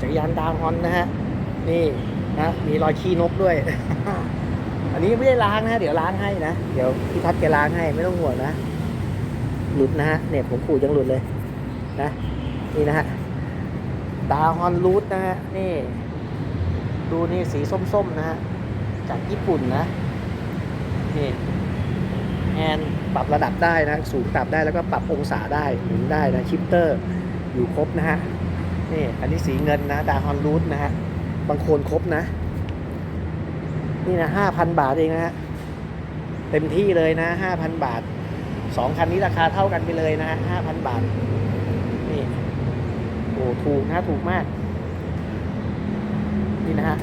จักรยานดาวฮอนนะฮะ นี่นะมีรอยขี้นกด้วย อันนี้ไม่ได้ล้างนะ เดี๋ยวล้างให้นะ เดี๋ยวพี่ทัศน์แกล้างให้ไม่ต้องห่วงนะ หลุดนะฮะ เนี่ยผมขูดยังหลุดเลย นะ นี่นะฮะ ดาวฮอนรูทนะฮะ นี่ ดูนี่สีส้มๆนะฮะ จากญี่ปุ่นนะ นี่แอนปรับระดับได้นะ สูงปรับได้แล้วก็ปรับองศาได้หมุนได้นะ ชิปเตอร์อยู่ครบนะฮะ นี่อันนี้สีเงินนะดาฮอนรูทนะฮะบางโคนครบนะ นี่นะห้าพันบาทเองนะฮะเต็มที่เลยนะห้าพันบาทสองคันนี้ราคาเท่ากันไปเลยนะฮะห้าพันบาท นี่โอ้ถูกนะถูกมาก นี่นะฮะ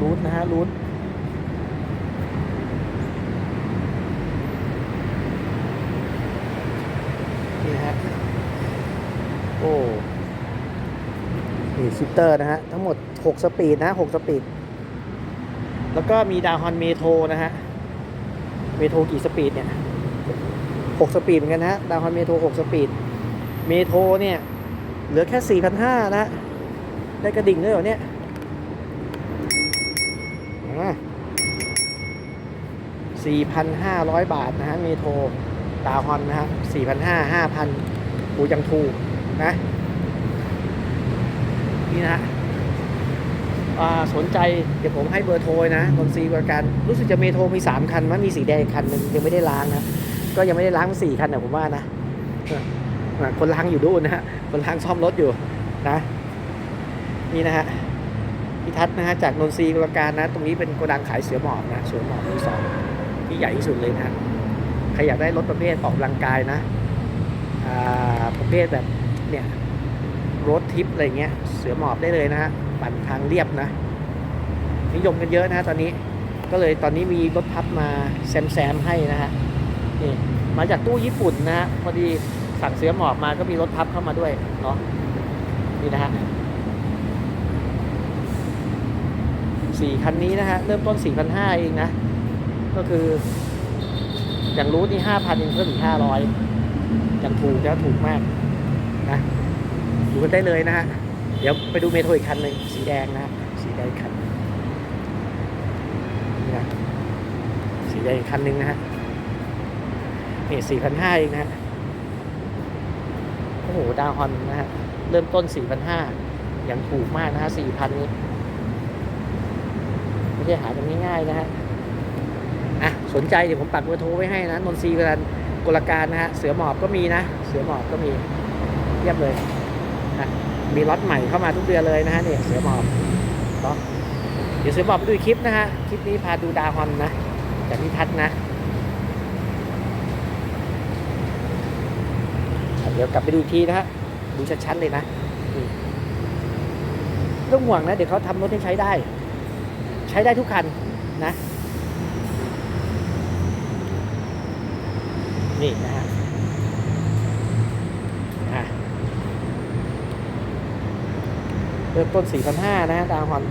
รูทนะฮะรูทนี่นะฮะ โอ้ นี่ซิเตอร์นะฮะ ทั้งหมด 6 สปีดนะ6สปีด แล้วก็มีดาวฮอนเมโทรนะฮะ เมโทรกี่สปีดเนี่ย 6 สปีดเหมือนกันนะฮะ ดาวฮอนเมโทร6สปีด เมโทรเนี่ย เหลือแค่ 4,500 นะฮะ ได้กระดิ่งด้วยเหรอเนี่ยอ่า4,500 บาทนะฮะ เมโทรดาวฮอนนะฮะ4,500 5,000กูยังถูกนะ นี่นะฮะสนใจเดี๋ยวผมให้เบอร์โทรนะนนทรีบริการรู้สึกจะเมโทรมี 3 คันมั้ยมีสีแดงอีกคันหนึ่งยังไม่ได้ล้างนะก็ยังไม่ได้ล้างสี่คันนะผมว่านะคนล้างอยู่ดูนนะฮะคนล้างซ่อมรถอยู่นะนี่นะฮะพิทัศน์นะฮะจากนนทรีย์บริการนะ ตรงนี้เป็นโกดังขายเสือหมอบนะเสือหมอบมือสองที่ใหญ่ที่สุดเลยนะใครอยากได้รถประเภทออกกำลังกายนะอ่าประเภทแบบเนี่ย รถทิปอะไรเงี้ย เสือหมอบได้เลยนะฮะ ปั่นทางเรียบนะ นิยมกันเยอะนะตอนนี้ ก็เลยตอนนี้มีรถพับมาแซมแซมให้นะฮะ นี่มาจากตู้ญี่ปุ่นนะฮะ พอดีสั่งเสือหมอบมาก็มีรถพับเข้ามาด้วยเนาะ นี่นะฮะสี่คันนี้นะฮะ เริ่มต้นสี่พันห้าเองนะ ก็คือ อย่างรู้นี่ห้าพันยังเพิ่มอีกห้าร้อยยังถูกแล้วถูกมากนะ กันได้เลยนะฮะ เดี๋ยวไปดูเมโทรอีกคันหนึ่งสีแดงนะ สีแดงคันนี่นะสีแดงอีกคันหนึ่งนะฮะนี่สี่พันห้าเองนะฮะ โอ้โห ดาวฮอนนะฮะ เริ่มต้นสี่พันห้าอย่างถูกมากนะฮะสี่พันนี้ไม่ใช่หากันง่ายๆนะฮะ อะ สนใจเดี๋ยวผมปักเบอร์โทรไว้ให้นะ นนทรีกันกลการนะฮะ เสือหมอบก็มีนะ เสือหมอบก็มีเรียบเลย มีล็อตใหม่เข้ามาทุกเดือนเลยนะฮะเนี่ยเสือหมอบเนาะเดี๋ยวเสือหมอบไปดูคลิปนะฮะคลิปนี้พาดูดาวฮอนนะจากนิทัศนะเดี๋ยวกลับไปดูอีกทีนะฮะดูชัดๆเลยนะต้องห่วงนะ เดี๋ยวเขาทำรถให้ใช้ได้ ใช้ได้ทุกคันนะ นี่นะฮะอะ เริ่มต้น 4,500 นะฮะดาวฮอน